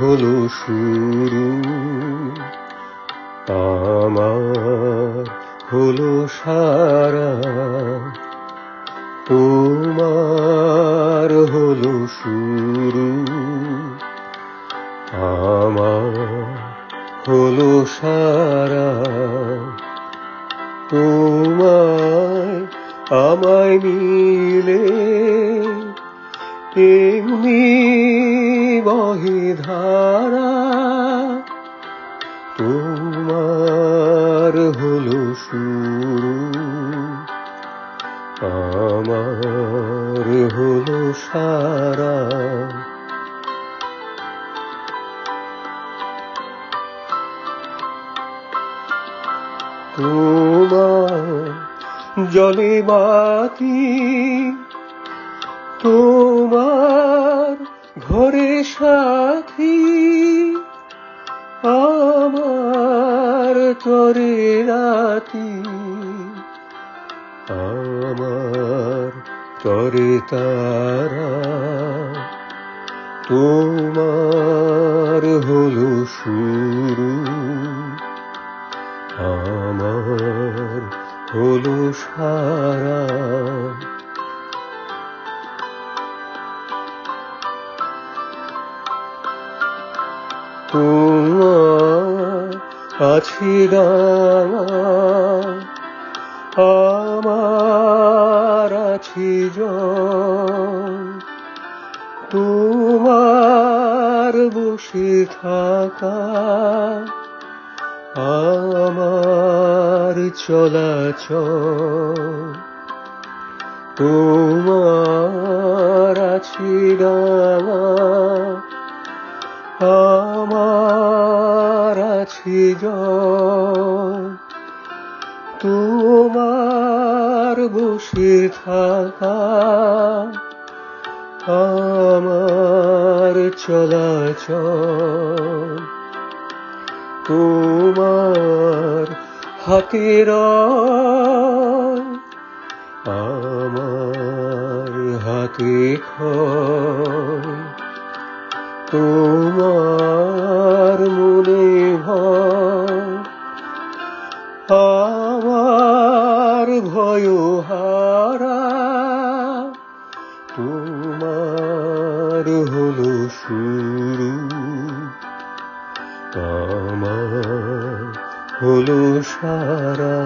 হলো শুরু। আমার হলো সারা। তোমার হলো শুরু। আমার হলো সারা। তোমায় আমায় মিলে এমনি বহে ধারা তোমার হলো শুরু আমার হলো সারা। তোমার জলে বাতি ঘরে সাথী আমার তরে রাতি আমার তরে তারা তোমার হলো শুরু আমার হলো সারা। আছি আমার আছি তোমার বসে থাকা আমার চলাচল। তোমার আছি ডাঙা জল তোমার বসে থাকা আমার চলাচল। তোমার হাতের আমার হাতে তোমার মনে হারা তোমার হলো শুরু। আমার হলো সারা।